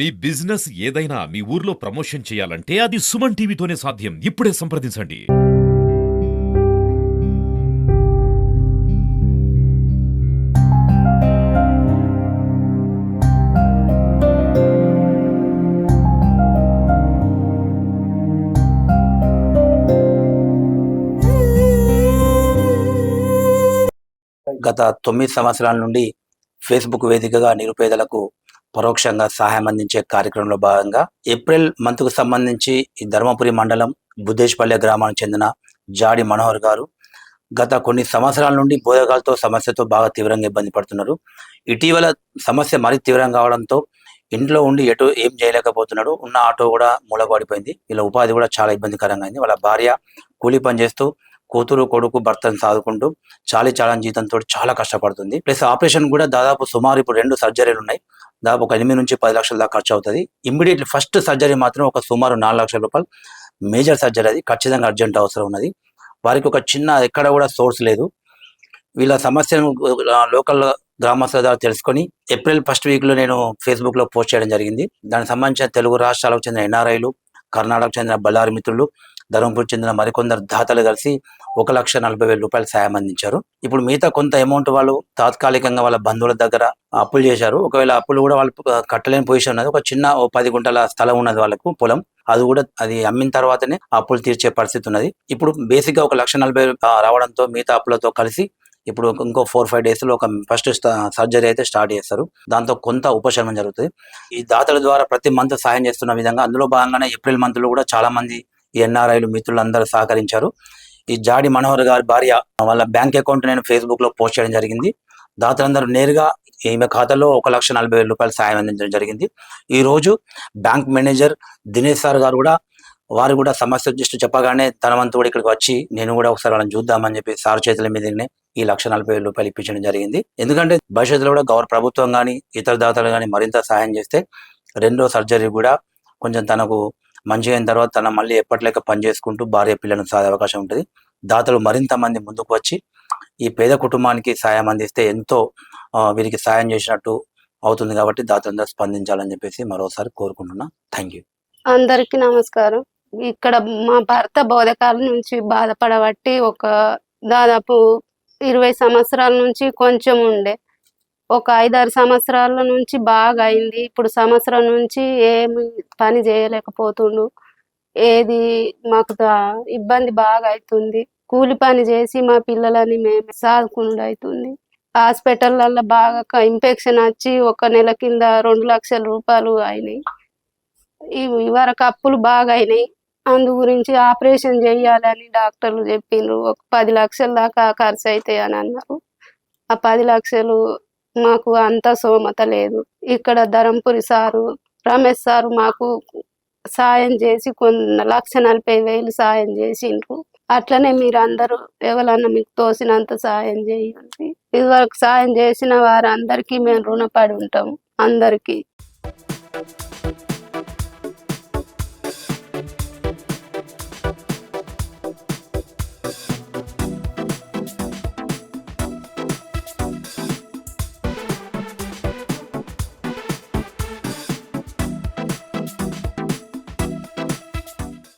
మీ business ఏదైనా మీ ఊర్లో promotion చేయాలంటే అది సుమన్ టీవీతోనే సాధ్యం. ఇప్పుడే సంప్రదించండి. గత తొమ్మిది సంవత్సరాల నుండి ఫేస్బుక్ వేదికగా నిరుపేదలకు పరోక్షంగా సహాయం అందించే కార్యక్రమంలో భాగంగా ఏప్రిల్ మంత్కు సంబంధించి ఈ ధర్మపురి మండలం బుద్దేశ్పల్లె గ్రామానికి చెందిన జాడి మనోహర్ గారు గత కొన్ని సంవత్సరాల నుండి బోధకాలతో సమస్యతో బాగా తీవ్రంగా ఇబ్బంది పడుతున్నారు. ఇటీవల సమస్య మరీ తీవ్రం కావడంతో ఇంట్లో ఉండి ఎటు ఏం చేయలేకపోతున్నాడు. ఉన్న ఆటో కూడా మూలపడిపోయింది. వీళ్ళ ఉపాధి కూడా చాలా ఇబ్బందికరంగా అయింది. వాళ్ళ భార్య కూలీ పని చేస్తూ కూతురు కొడుకు భర్తను సాదుకుంటూ చాలీ చాలని జీతంతో చాలా కష్టపడుతుంది. ప్లస్ ఆపరేషన్ కూడా దాదాపు సుమారు ఇప్పుడు రెండు సర్జరీలు ఉన్నాయి. దాదాపు ఒక ఎనిమిది నుంచి పది లక్షల దాకా ఖర్చు అవుతుంది ఇమ్మీడియట్లీ ఫస్ట్ సర్జరీ మాత్రం ఒక సుమారు నాలుగు లక్షల రూపాయలు మేజర్ సర్జరీ అది. ఖచ్చితంగా అర్జెంట్ అవసరం ఉన్నది. వారికి ఒక చిన్న ఎక్కడ కూడా సోర్స్ లేదు. వీళ్ళ సమస్యను లోకల్ గ్రామస్తుల ద్వారా తెలుసుకొని ఏప్రిల్ ఫస్ట్ వీక్లో నేను ఫేస్బుక్లో పోస్ట్ చేయడం జరిగింది. దానికి సంబంధించిన తెలుగు రాష్ట్రాలకు చెందిన ఎన్ఆర్ఐలు కర్ణాటకకు చెందిన బళ్ళారి మిత్రులు ధర్మపురి చెందిన మరికొందరు దాతలు కలిసి ఒక లక్ష నలభై వేల రూపాయలు సాయం అందించారు. ఇప్పుడు మిగతా కొంత అమౌంట్ వాళ్ళు తాత్కాలికంగా వాళ్ళ బంధువుల దగ్గర అప్పులు చేశారు. ఒకవేళ అప్పులు కూడా వాళ్ళు కట్టలేని పొజిషన్ ఉన్నది. ఒక చిన్న ఓ పది గుంటల స్థలం ఉన్నది వాళ్ళకు పొలం. అది కూడా అది అమ్మిన తర్వాతనే అప్పులు తీర్చే పరిస్థితి ఉన్నది. ఇప్పుడు బేసిక్గా ఒక లక్ష నలభై రావడంతో మిగతా అప్పులతో కలిసి ఇప్పుడు ఇంకో ఫోర్ ఫైవ్ డేస్లో ఒక ఫస్ట్ సర్జరీ అయితే స్టార్ట్ చేస్తారు. దాంతో కొంత ఉపశమనం జరుగుతుంది. ఈ దాతల ద్వారా ప్రతి మంత్ సాయం చేస్తున్న విధంగా అందులో భాగంగానే ఏప్రిల్ మంత్లో కూడా చాలా మంది ఎన్ఆర్ఐలు మిత్రులందరూ సహకరించారు. ఈ జాడి మనోహర్ గారి భార్య వాళ్ళ బ్యాంక్ అకౌంట్ నేను ఫేస్బుక్లో పోస్ట్ చేయడం జరిగింది. దాతలందరూ నేరుగా ఈమె ఖాతాలో ఒక లక్ష నలభై వేల రూపాయలు సాయం అందించడం జరిగింది. ఈ రోజు బ్యాంక్ మేనేజర్ దినేష్ సార్ గారు కూడా వారు కూడా సమస్య జస్ట్ చెప్పగానే తన వంతు కూడా ఇక్కడికి వచ్చి నేను కూడా ఒకసారి వాళ్ళని చూద్దామని చెప్పి సార్ చేతుల మీదనే ఈ లక్ష నలభై వేల రూపాయలు ఇప్పించడం జరిగింది. ఎందుకంటే భవిష్యత్తులో కూడా గౌరవ ప్రభుత్వం కానీ ఇతర దాతలు కానీ మరింత సహాయం చేస్తే రెండో సర్జరీ కూడా కొంచెం తనకు మంచిగా అయిన తర్వాత తన మళ్ళీ ఎప్పటిలేక పని చేసుకుంటూ భార్య పిల్లలను సాధే అవకాశం ఉంటుంది. దాతలు మరింత మంది ముందుకు వచ్చి ఈ పేద కుటుంబానికి సాయం అందిస్తే ఎంతో వీరికి సాయం చేసినట్టు అవుతుంది కాబట్టి దాతలందరూ స్పందించాలని చెప్పేసి మరోసారి కోరుకుంటున్నా. థ్యాంక్ యూ అందరికీ నమస్కారం. ఇక్కడ మా భర్త బోధకాల నుంచి బాధపడబట్టి ఒక దాదాపు ఇరవై సంవత్సరాల నుంచి కొంచెం ఉండే. ఒక ఐదారు సంవత్సరాల నుంచి బాగా అయింది ఇప్పుడు సంవత్సరం నుంచి ఏమి పని చేయలేకపోతుండు. ఏది మాకు ఇబ్బంది బాగా అవుతుంది కూలి పని చేసి మా పిల్లలని మేము సాదుకుండా అవుతుంది హాస్పిటల్లో బాగా ఇన్ఫెక్షన్ వచ్చి ఒక నెల కింద రెండు లక్షల రూపాయలు అయినాయి. ఇవరకు వరకు అప్పులు బాగా అయినాయి అందు గురించి ఆపరేషన్ చేయాలని డాక్టర్లు చెప్పిండ్రు ఒక పది లక్షల దాకా ఖర్చు అవుతాయి అని అన్నారు. ఆ పది లక్షలు మాకు అంత సోమత లేదు. ఇక్కడ ధరంపురి సారు రమేష్ సారు మాకు సాయం చేసి కొన్ని లక్ష నలభై వేలు సాయం చేసిండ్రు. అట్లనే మీరు అందరూ ఎవరన్నా మీకు తోసినంత సాయం చేయండి. ఇదివరకు సాయం చేసిన వారందరికీ మేము రుణపడి ఉంటాం అందరికీ.